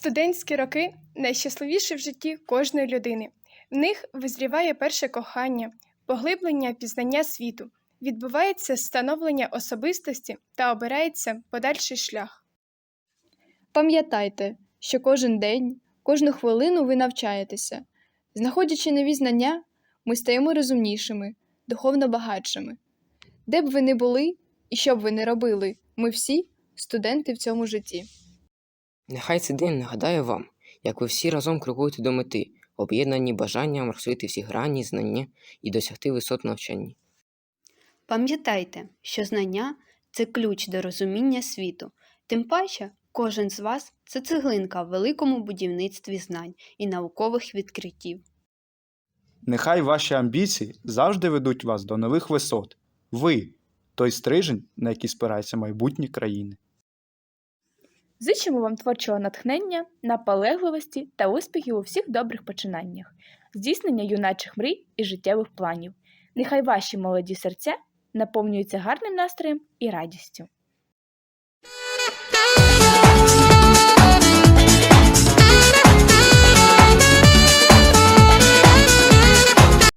Студентські роки найщасливіші в житті кожної людини. В них визріває перше кохання, поглиблення пізнання світу, відбувається становлення особистості та обирається подальший шлях. Пам'ятайте, що кожен день, кожну хвилину ви навчаєтеся. Знаходячи нові знання, ми стаємо розумнішими, духовно багатшими. Де б ви не були і що б ви не робили, ми всі студенти в цьому житті. Нехай цей день нагадає вам, як ви всі разом крокуєте до мети, об'єднані бажанням розкрити всі грані, знання і досягти висот навчання. Пам'ятайте, що знання це ключ до розуміння світу. Тим паче, кожен з вас це цеглинка в великому будівництві знань і наукових відкриттів. Нехай ваші амбіції завжди ведуть вас до нових висот. Ви той стрижень, на який спирається майбутнє країни. Зичимо вам творчого натхнення, наполегливості та успіхів у всіх добрих починаннях, здійснення юначих мрій і життєвих планів. Нехай ваші молоді серця наповнюються гарним настроєм і радістю.